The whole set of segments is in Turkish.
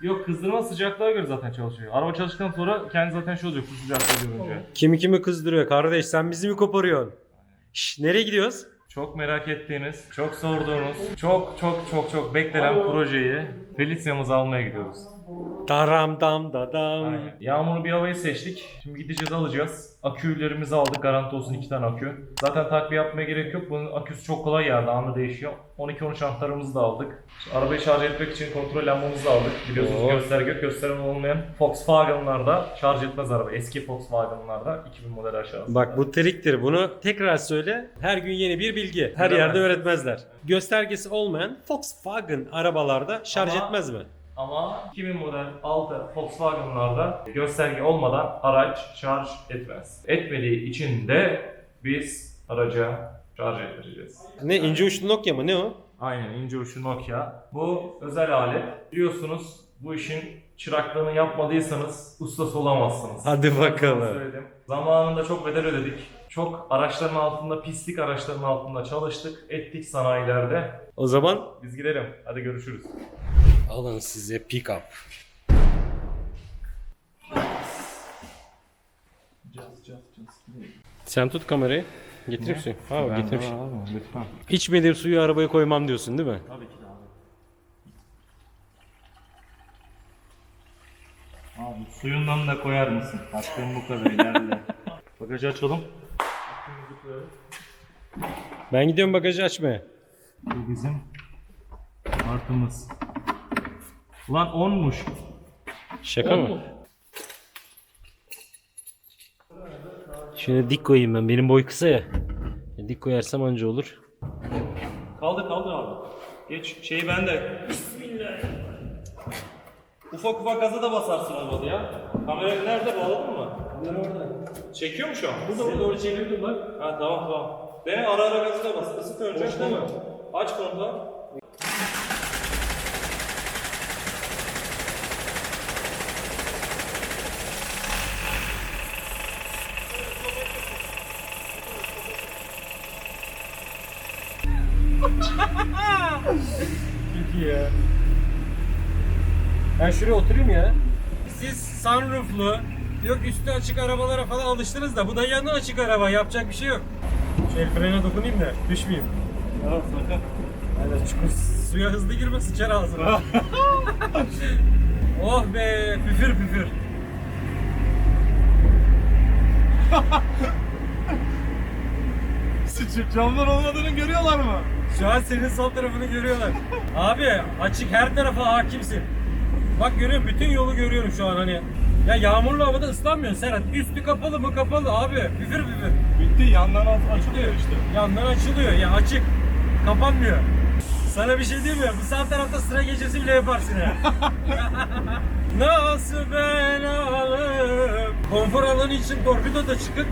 Yok kızdırma sıcaklığa göre zaten çalışıyor. Araba çalıştıktan sonra kendi zaten şey olacak bu sıcaklığı görünce. Kimi kimi kızdırıyor kardeş sen bizi mi koparıyorsun? Şş, nereye gidiyoruz? Çok merak ettiğiniz, çok sorduğunuz, çok çok çok çok beklenen projeyi Felicia'mızı almaya gidiyoruz. Daram dam da dam. Yağmurlu bir havayı seçtik. Şimdi gideceğiz alacağız. Akülerimizi aldık. Garanti olsun iki tane akü. Zaten takviye yapmaya gerek yok. Bunun aküsü çok kolay yerde. Anında değişiyor. 12-13 anahtarımızı da aldık. İşte arabayı şarj etmek için kontrol lambamızı da aldık. Biliyorsunuz Oo. gösterge. Gösteren olmayan Volkswagen'larda şarj etmez araba. Eski Volkswagen'larda 2000 model aşağısında. Bak bu triktir. Bunu tekrar söyle. Her gün yeni bir bilgi. Her Bilemez. yerde öğretmezler. Göstergesi olmayan Volkswagen arabalarda şarj Ama- etmez mi? Ama 2000 model altı Volkswagen'larda gösterge olmadan araç şarj etmez. Etmediği için de biz araca şarj ettireceğiz. Ne ince uçlu Nokia mı ne o? Aynen ince uçlu Nokia. Bu özel alet. Biliyorsunuz bu işin çıraklığını yapmadıysanız ustası olamazsınız. Hadi bakalım. Söyledim. Zamanında çok bedel ödedik. Çok araçların altında, pislik araçların altında çalıştık. Ettik sanayilerde. O zaman Biz gidelim. Hadi görüşürüz. Alın size pick up. Sen tut kamerayı. Getireyim suyu. Ha getirmiş. Lütfen. İçmediğim suyu arabaya koymam diyorsun değil mi? Tabii ki de abi. Abi suyundan da koyar mısın? Hakkım bu kadar ileride. Bagajı açalım. Ben gidiyorum bagajı açmaya. Bu bizim martımız. Ulan 10'muş. Şaka mı? Şöyle dik koyayım ben. Benim boy kısa ya. Dik koyarsam anca olur. Kaldır kaldır abi. Geç şeyi bende. Bismillah. Ufak ufak gaza da basarsın olmadı ya. Kamerayı nerede bağladın mı? Kamera orada. Çekiyor mu şu an? Burada burada doğru çevirdim bak. Ha tamam tamam. Dene ara ara gazı da bas. Isıt önce değil mi? Aç kontağı. Şuraya oturayım ya. Siz sunrooflu, yok üstü açık arabalara falan alıştınız da bu da yanı açık araba yapacak bir şey yok. Şu el frene dokunayım da düşmeyeyim. Tamam sakın. Aynen çukur suya hızlı girme sıçar ağzına. oh be püfür püfür. Sıçıp camlar olmadığını görüyorlar mı? Şu an senin sol tarafını görüyorlar. Abi açık her tarafa hakimsin. Bak görüyorum bütün yolu görüyorum şu an hani. Ya yağmurlu havada ıslanmıyorsun Serhat. Üstü kapalı mı kapalı abi. Püfür püfür. Bitti yandan alt açılıyor işte. Yandan açılıyor ya açık. Kapanmıyor. Sana bir şey diyeyim mi? Bu sağ tarafta sıra gecesi bile yaparsın ya. Nasıl belalım. Konfor alanı için torpido da çıkık.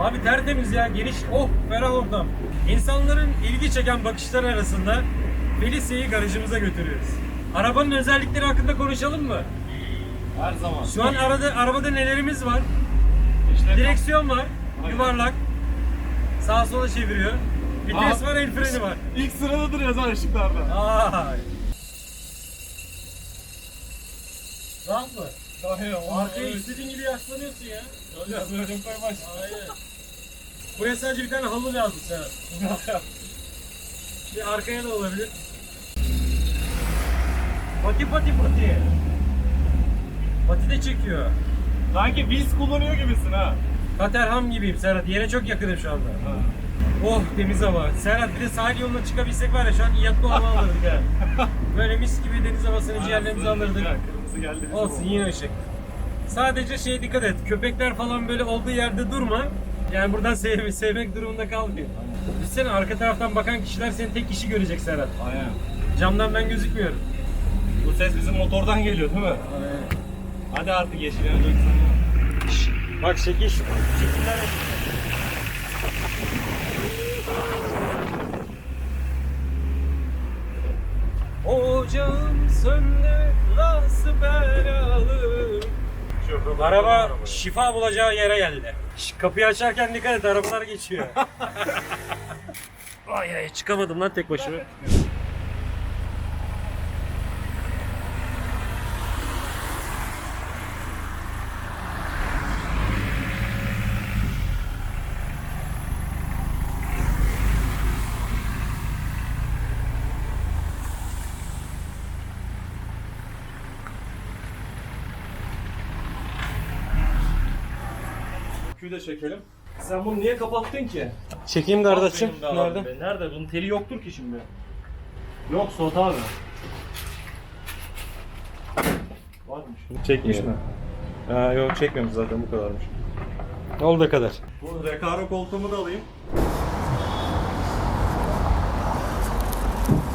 Abi tertemiz ya geniş. Oh ferah ortam. İnsanların ilgi çeken bakışlar arasında Felicia'yı garajımıza götürüyoruz. Arabanın özellikleri hakkında konuşalım mı? Her zaman. Şu an arada, arabada nelerimiz var? İşte Direksiyon var, yuvarlak. Sağa sola çeviriyor. Vites Aa. var, el freni var. ilk sırada duruyor zaten ışıklarda. Ay. Rahat mı? Hayır, Arkaya istediğin gibi yaslanıyorsun ya. Öyle böyle koymaz. Aynen. Buraya sadece bir tane halı lazım sana. bir arkaya da olabilir. Pati pati pati. Pati de çekiyor. Sanki biz kullanıyor gibisin ha. Katerham gibiyim Serhat. Yere çok yakınım şu anda. Oh temiz hava. Serhat bir de sahil yoluna çıkabilsek var ya şu an yattı hava alırdık ha. Böyle mis gibi deniz havasını ciğerlerimizi alırdık. Ya, Kırmızı geldi. bizim Olsun oldu. yine ışık. Sadece şeye dikkat et. Köpekler falan böyle olduğu yerde durma. Yani buradan sev sevmek durumunda kalmıyor. Düşünsene arka taraftan bakan kişiler seni tek kişi görecek Serhat. Aynen. Camdan ben gözükmüyorum. Ses bizim motordan geliyor değil mi? Hadi artık yeşil yanacak Bak şekil. Şekiller Ocağım söndü nasıl belalı Araba şifa bulacağı yere geldi. Kapıyı açarken dikkat et arabalar geçiyor. ay ay çıkamadım lan tek başıma. Kutuyu da çekelim. Sen bunu niye kapattın ki? Çekeyim Aferin be abi Nerede? be. Nerede? Bunun teli yoktur ki şimdi. Yok Suat abi. Varmış. Çekmiş mi? Ha, yok çekmemiş zaten bu kadarmış. Olduğu kadar. Bu rekaro koltuğumu da alayım.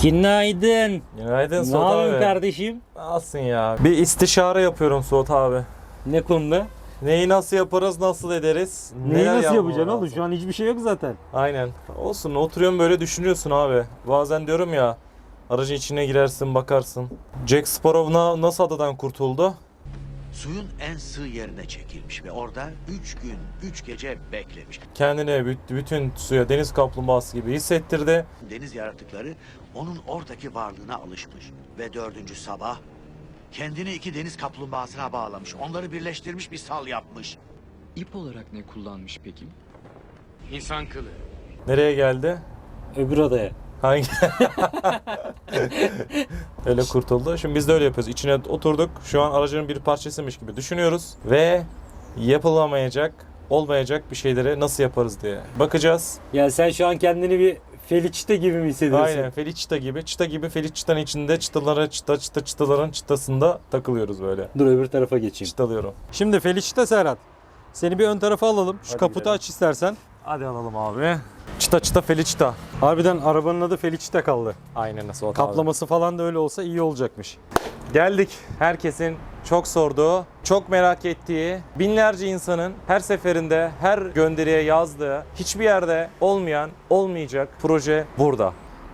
Günaydın. Günaydın Ne Suat yapıyorsun abi. kardeşim? Nasılsın ya? Bir istişare yapıyorum Suat abi. Ne konuda? Neyi nasıl yaparız, nasıl ederiz? Neyi neler nasıl yapmamız yapacaksın oğlum? lazım? Şu an hiçbir şey yok zaten. Aynen. Olsun oturuyorsun böyle düşünüyorsun abi. Bazen diyorum ya aracın içine girersin bakarsın. Jack Sparrow na- nasıl adadan kurtuldu? Suyun en sığ yerine çekilmiş ve orada 3 gün 3 gece beklemiş. Kendini büt- bütün suya deniz kaplumbağası gibi hissettirdi. Deniz yaratıkları onun oradaki varlığına alışmış ve dördüncü sabah kendini iki deniz kaplumbağasına bağlamış. Onları birleştirmiş bir sal yapmış. İp olarak ne kullanmış peki? İnsan kılı. Nereye geldi? Öbür odaya. Hangi? öyle kurtuldu. Şimdi biz de öyle yapıyoruz. İçine oturduk. Şu an aracın bir parçasıymış gibi düşünüyoruz. Ve yapılamayacak, olmayacak bir şeyleri nasıl yaparız diye bakacağız. Ya sen şu an kendini bir Feliçte gibi mi hissediyorsun? Aynen Feliçita gibi. Çıta gibi Feliçita'nın içinde çıtalara çıta çıta çıtaların çıtasında takılıyoruz böyle. Dur öbür tarafa geçeyim. Çıtalıyorum. Şimdi Feliç'te Serhat. Seni bir ön tarafa alalım. Şu Hadi kaputu gidelim. aç istersen. Hadi alalım abi. Çıta çıta Feliçita. Harbiden arabanın adı Feliç'te kaldı. Aynen nasıl o Kaplaması falan da öyle olsa iyi olacakmış. Geldik. Herkesin çok sorduğu, çok merak ettiği, binlerce insanın her seferinde, her gönderiye yazdığı, hiçbir yerde olmayan, olmayacak proje burada.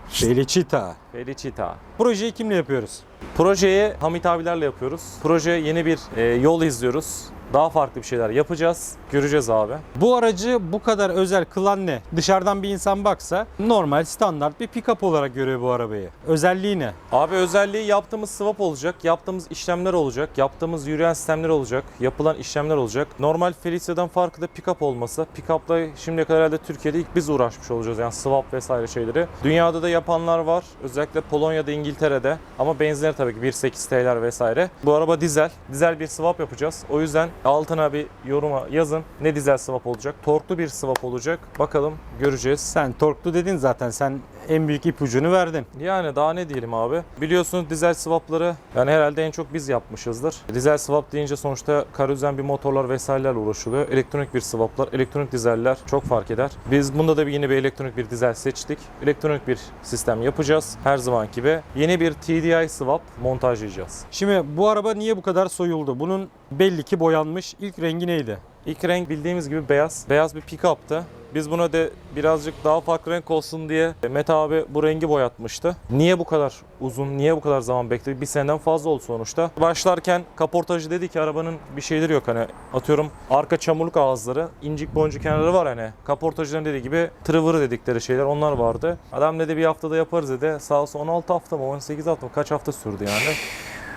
Felicita. Felicita. Projeyi kimle yapıyoruz? Projeyi Hamit abilerle yapıyoruz. Proje yeni bir e, yol izliyoruz. Daha farklı bir şeyler yapacağız. Göreceğiz abi. Bu aracı bu kadar özel kılan ne? Dışarıdan bir insan baksa normal standart bir pick-up olarak görüyor bu arabayı. Özelliği ne? Abi özelliği yaptığımız swap olacak, yaptığımız işlemler olacak, yaptığımız yürüyen sistemler olacak, yapılan işlemler olacak. Normal Felicia'dan farkı da pick-up olması. Pick-up'la şimdiye kadar herhalde Türkiye'de ilk biz uğraşmış olacağız yani swap vesaire şeyleri. Dünyada da yapanlar var. Özellikle Polonya'da, İngiltere'de. Ama benzinleri tabii ki 1.8 T'ler vesaire. Bu araba dizel. Dizel bir swap yapacağız. O yüzden altına bir yoruma yazın. Ne dizel swap olacak? Torklu bir swap olacak. Bakalım göreceğiz. Sen torklu dedin zaten. Sen en büyük ipucunu verdin. Yani daha ne diyelim abi. Biliyorsunuz dizel swapları yani herhalde en çok biz yapmışızdır. Dizel swap deyince sonuçta karüzen bir motorlar vesairelerle uğraşılıyor. Elektronik bir swaplar, elektronik dizeller çok fark eder. Biz bunda da bir yeni bir elektronik bir dizel seçtik. Elektronik bir sistem yapacağız. Her zaman gibi. Yeni bir TDI swap montajlayacağız. Şimdi bu araba niye bu kadar soyuldu? Bunun belli ki boyanmış. İlk rengi neydi? İlk renk bildiğimiz gibi beyaz. Beyaz bir pick-up'tı. Biz buna de birazcık daha farklı renk olsun diye Mete abi bu rengi boyatmıştı. Niye bu kadar uzun, niye bu kadar zaman bekledi? Bir seneden fazla oldu sonuçta. Başlarken kaportajı dedi ki arabanın bir şeyleri yok hani atıyorum arka çamurluk ağızları, incik boncuk kenarları var hani. Kaportajların dediği gibi tırıvırı dedikleri şeyler onlar vardı. Adam dedi bir haftada yaparız dedi. Sağ olsun 16 hafta mı 18 hafta mı kaç hafta sürdü yani.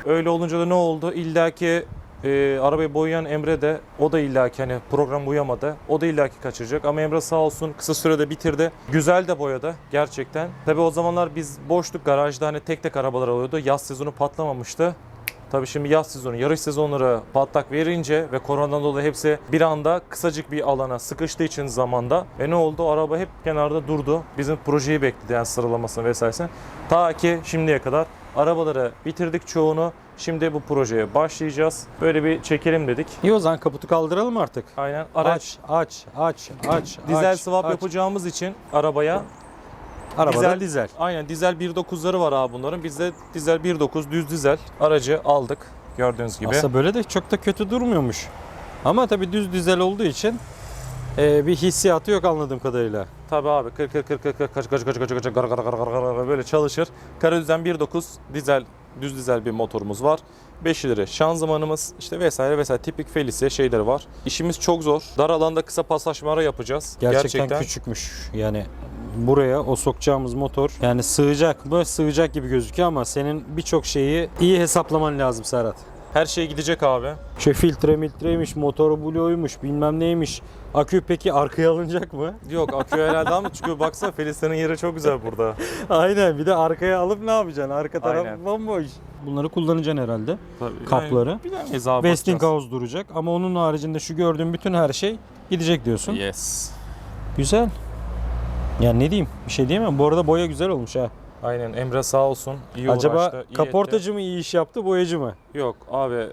Öyle olunca da ne oldu? İlla ki e, arabayı boyayan Emre de o da illaki hani program uyamadı. O da illaki kaçıracak ama Emre sağ olsun kısa sürede bitirdi. Güzel de boyadı gerçekten. Tabi o zamanlar biz boştuk garajda hani tek tek arabalar alıyordu. Yaz sezonu patlamamıştı. Tabii şimdi yaz sezonu, yarış sezonları patlak verince ve koronadan dolayı hepsi bir anda kısacık bir alana sıkıştığı için zamanda. E ne oldu? Araba hep kenarda durdu. Bizim projeyi bekledi yani sıralamasını vesairesini. Ta ki şimdiye kadar arabaları bitirdik çoğunu. Şimdi bu projeye başlayacağız. Böyle bir çekelim dedik. İyi o zaman kaputu kaldıralım artık. Aynen araç Aç, aç, aç, aç. dizel aç, swap aç. yapacağımız için arabaya Arabada dizel- dizel. aynen dizel 1.9'ları var abi bunların. Biz de dizel 1.9 düz dizel aracı aldık. Gördüğünüz gibi. Aslında böyle de çok da kötü durmuyormuş. Ama tabii düz dizel olduğu için e, bir hissiyatı yok anladığım kadarıyla. Tabii abi kır kır kır kır kır kaç kaç kaç kaç kaç gar gar gar gar gar böyle çalışır. Karadüzen 1.9 dizel düz dizel bir motorumuz var. 5 ileri şanzımanımız işte vesaire vesaire tipik Felice şeyleri var. İşimiz çok zor. Dar alanda kısa pasajmara yapacağız. Gerçekten, küçükmüş. Yani buraya o sokacağımız motor yani sığacak mı? Sığacak gibi gözüküyor ama senin birçok şeyi iyi hesaplaman lazım Serhat. Her şey gidecek abi. Şey filtre miltreymiş, motoru blueymuş, bilmem neymiş. Akü peki arkaya alınacak mı? Yok akü herhalde ama çünkü baksana Felisa'nın yeri çok güzel burada. Aynen bir de arkaya alıp ne yapacaksın? Arka taraf Aynen. bomboş. Bunları kullanacaksın herhalde. Tabii. Kapları. Yani. Westinghouse duracak ama onun haricinde şu gördüğün bütün her şey gidecek diyorsun. Yes. Güzel. Yani ne diyeyim? Bir şey diyemem. Bu arada boya güzel olmuş ha. Aynen Emre sağ olsun. iyi Acaba uğraştı, iyi kaportacı mı iyi iş yaptı, boyacı mı? etti. Yok abi e,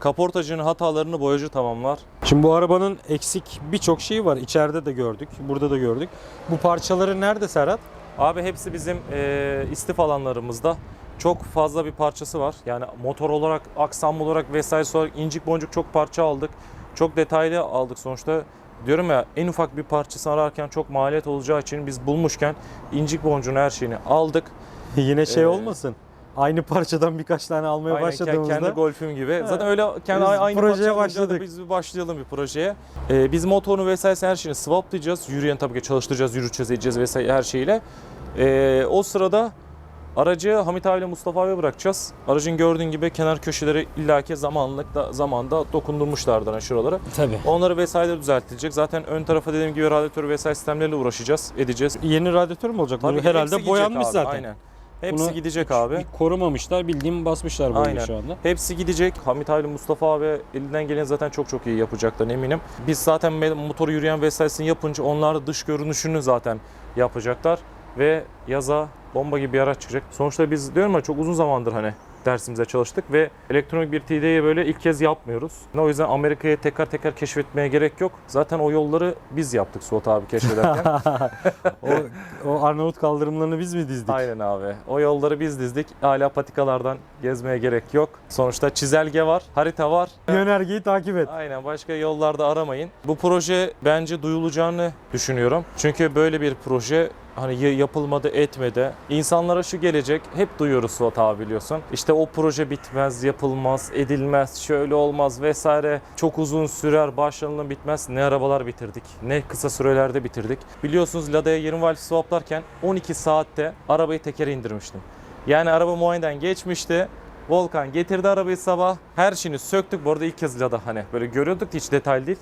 kaportacının hatalarını boyacı tamamlar. Şimdi bu arabanın eksik birçok şeyi var. İçeride de gördük, burada da gördük. Bu parçaları nerede Serhat? Abi hepsi bizim e, istif alanlarımızda. Çok fazla bir parçası var. Yani motor olarak, aksam olarak vesaire olarak incik boncuk çok parça aldık. Çok detaylı aldık sonuçta. Diyorum ya en ufak bir parçasını ararken çok maliyet olacağı için biz bulmuşken incik boncuğun her şeyini aldık. Yine şey Ee, olmasın. Aynı parçadan birkaç tane almaya Aynen, başladığımızda kendi golfüm gibi. Zaten öyle kendi Biz aynı projeye başladık. Biz bir başlayalım bir projeye. Ee, biz motorunu vesaire her şeyini swaplayacağız. Yürüyen tabii ki çalıştıracağız, yürüteceğiz, edeceğiz vesaire her şeyle. Ee, o sırada aracı Hamit abiyle Mustafa abiye bırakacağız. Aracın gördüğün gibi kenar köşeleri illaki zamanlıkta zamanda dokundurmuşlardır hani şuralara. tabii. Onları vesaire düzeltilecek. Zaten ön tarafa dediğim gibi radyatör vesaire sistemleriyle uğraşacağız, edeceğiz. Yeni radyatör mü olacak? Tabii herhalde boyanmış abi, zaten. Aynen. Hepsi Bunu gidecek abi. Korumamışlar, bildiğim basmışlar boyu Aynen. şu anda. Hepsi gidecek. Hamit abi, Mustafa abi elinden gelen zaten çok çok iyi yapacaklar eminim. Biz zaten motoru yürüyen vesairesini yapınca onlar da dış görünüşünü zaten yapacaklar. Ve yaza bomba gibi bir araç çıkacak. Sonuçta biz diyorum ya çok uzun zamandır hani dersimize çalıştık ve elektronik bir TD'yi böyle ilk kez yapmıyoruz. O yüzden Amerika'yı tekrar tekrar keşfetmeye gerek yok. Zaten o yolları biz yaptık Suat abi keşfederken. o, o Arnavut kaldırımlarını biz mi dizdik? Aynen abi. O yolları biz dizdik. Hala patikalardan gezmeye gerek yok. Sonuçta çizelge var, harita var. Yönergeyi takip et. Aynen başka yollarda aramayın. Bu proje bence duyulacağını düşünüyorum. Çünkü böyle bir proje hani ya- yapılmadı etmedi. İnsanlara şu gelecek hep duyuyoruz Suat abi biliyorsun. İşte o proje bitmez, yapılmaz, edilmez, şöyle olmaz vesaire. Çok uzun sürer, başlanılır bitmez. Ne arabalar bitirdik, ne kısa sürelerde bitirdik. Biliyorsunuz Lada'ya 20 valve swaplarken 12 saatte arabayı tekere indirmiştim. Yani araba muayeneden geçmişti. Volkan getirdi arabayı sabah. Her şeyini söktük. Bu arada ilk kez Lada hani böyle görüyorduk hiç detaylı değil.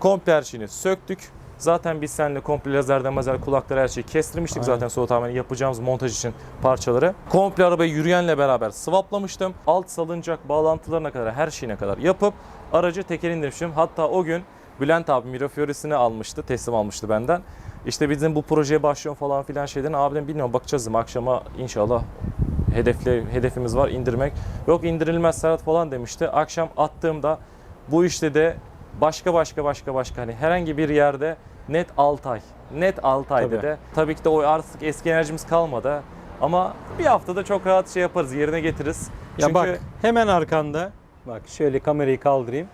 Komple her şeyini söktük. Zaten biz seninle komple lazerden mazer kulakları her şeyi kestirmiştik Aynen. zaten abi yapacağımız montaj için parçaları. Komple arabayı yürüyenle beraber swaplamıştım. Alt salıncak bağlantılarına kadar her şeyine kadar yapıp aracı teker indirmiştim. Hatta o gün Bülent abi Miro Fiorisi'ni almıştı, teslim almıştı benden. İşte bizim bu projeye başlıyor falan filan şeyden abiden bilmiyorum bakacağız dedim akşama inşallah hedefli hedefimiz var indirmek. Yok indirilmez Serhat falan demişti. Akşam attığımda bu işte de başka başka başka başka hani herhangi bir yerde net 6 ay. Net 6 ay Tabii. dedi. Tabii ki de o artık eski enerjimiz kalmadı. Ama bir haftada çok rahat şey yaparız, yerine getiririz. Ya Çünkü bak hemen arkanda. Bak şöyle kamerayı kaldırayım.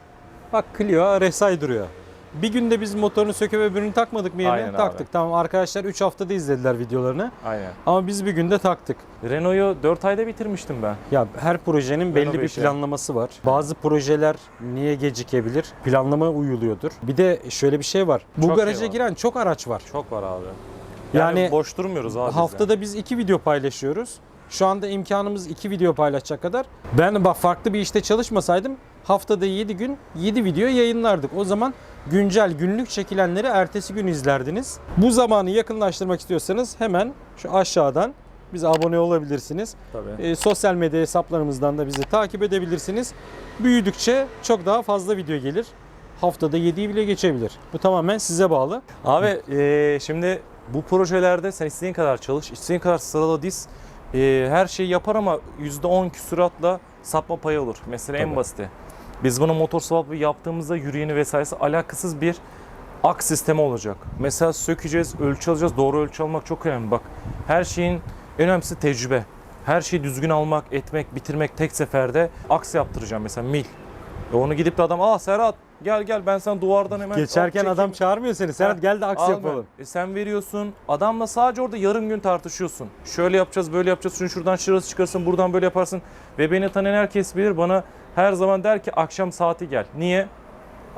Bak Clio RSI duruyor. Bir günde biz motorunu söküp öbürünü takmadık mı yerine? Aynen abi. Taktık. Tamam arkadaşlar 3 haftada izlediler videolarını. aynen. Ama biz bir günde taktık. Renault'u 4 ayda bitirmiştim ben. Ya her projenin belli Renault bir 5'e. planlaması var. Bazı projeler niye gecikebilir? Planlama uyuluyordur. Bir de şöyle bir şey var. Bu Çok şey garaja var. giren çok araç var. Çok var abi. Yani, Yani boş durmuyoruz abi. Haftada biz iki video paylaşıyoruz. Şu anda imkanımız iki video paylaşacak kadar. Ben bak farklı bir işte çalışmasaydım haftada 7 gün 7 video yayınlardık. O zaman güncel günlük çekilenleri ertesi gün izlerdiniz. Bu zamanı yakınlaştırmak istiyorsanız hemen şu aşağıdan bize abone olabilirsiniz. Tabii. E, sosyal medya hesaplarımızdan da bizi takip edebilirsiniz. Büyüdükçe çok daha fazla video gelir. Haftada 7'yi bile geçebilir. Bu tamamen size bağlı. Abi eee, şimdi bu projelerde sen istediğin kadar çalış, istediğin kadar sırala diz. Eee, her şeyi yapar ama %10 küsuratla sapma payı olur. Mesela en Tabii. basiti. Biz bunu motor swap'ı yaptığımızda yürüyeni vesairesi alakasız bir ak sistemi olacak. Mesela sökeceğiz, ölçü alacağız. Doğru ölçü almak çok önemli. Bak her şeyin en önemlisi tecrübe. Her şeyi düzgün almak, etmek, bitirmek tek seferde aks yaptıracağım mesela mil. E onu gidip de adam aa Serhat gel gel ben sana duvardan hemen Geçerken adam çekeyim." çağırmıyor seni. Serhat Ha, gel de aks Al yapalım. E sen veriyorsun. Adamla sadece orada yarım gün tartışıyorsun. Şöyle yapacağız, böyle yapacağız. Şunu şuradan şurası çıkarsın, buradan böyle yaparsın. Ve beni tanıyan herkes bilir. Bana her zaman der ki akşam saati gel. Niye?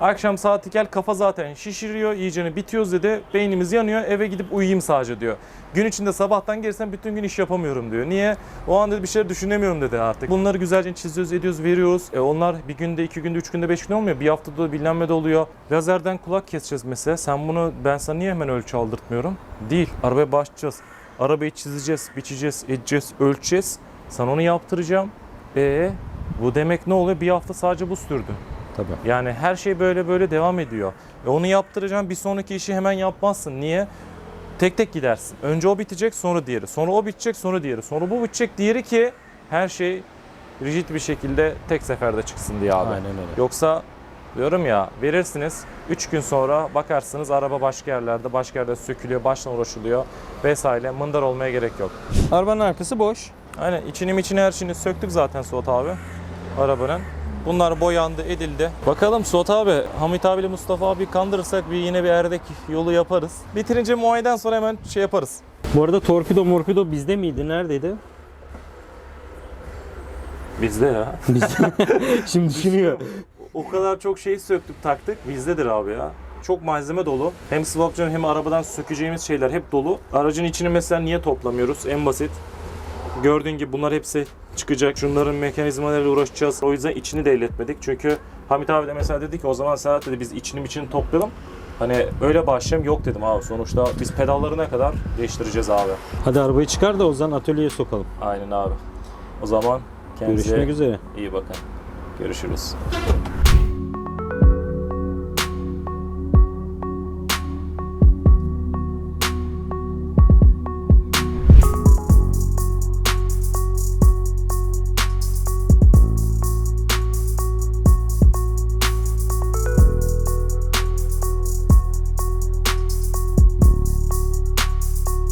Akşam saati gel kafa zaten şişiriyor, iyicene bitiyoruz dedi. Beynimiz yanıyor, eve gidip uyuyayım sadece diyor. Gün içinde sabahtan gelirsem bütün gün iş yapamıyorum diyor. Niye? O an dedi bir şeyler düşünemiyorum dedi artık. Bunları güzelce çiziyoruz, ediyoruz, veriyoruz. E onlar bir günde, iki günde, üç günde, beş gün olmuyor. Bir haftada bilmem de oluyor. Lazerden kulak keseceğiz mesela. Sen bunu, ben sana niye hemen ölçü aldırtmıyorum? Değil. Arabaya başlayacağız. Arabayı çizeceğiz, biçeceğiz, edeceğiz, ölçeceğiz. Sana onu yaptıracağım. E bu demek ne oluyor? Bir hafta sadece bu sürdü. Tabii. Yani her şey böyle böyle devam ediyor. Ve onu yaptıracağım bir sonraki işi hemen yapmazsın. Niye? Tek tek gidersin. Önce o bitecek sonra diğeri. Sonra o bitecek sonra diğeri. Sonra bu bitecek diğeri ki her şey rigid bir şekilde tek seferde çıksın diye abi. Aynen öyle. Yoksa diyorum ya verirsiniz 3 gün sonra bakarsınız araba başka yerlerde başka yerde sökülüyor baştan uğraşılıyor vesaire mındar olmaya gerek yok. Arabanın arkası boş. Aynen içini içine her şeyini söktük zaten Suat abi arabanın. Bunlar boyandı edildi. Bakalım Suat abi, Hamit abiyle Mustafa abi kandırırsak bir yine bir erdek yolu yaparız. Bitirince muayeneden sonra hemen şey yaparız. Bu arada torpido morpido bizde miydi? Neredeydi? Bizde ya. Şimdi düşünüyor. O kadar çok şeyi söktük taktık. Bizdedir abi ya. Çok malzeme dolu. Hem swapcan hem arabadan sökeceğimiz şeyler hep dolu. Aracın içini mesela niye toplamıyoruz? En basit. Gördüğün gibi bunlar hepsi çıkacak. Şunların mekanizmalarıyla uğraşacağız. O yüzden içini de elletmedik. Çünkü Hamit abi de mesela dedi ki o zaman Serhat dedi biz içini içini toplayalım. Hani öyle başlayalım yok dedim abi. Sonuçta biz pedalları ne kadar değiştireceğiz abi. Hadi arabayı çıkar da o zaman atölyeye sokalım. Aynen abi. O zaman kendinize Görüşmek üzere. iyi bakın. Görüşürüz.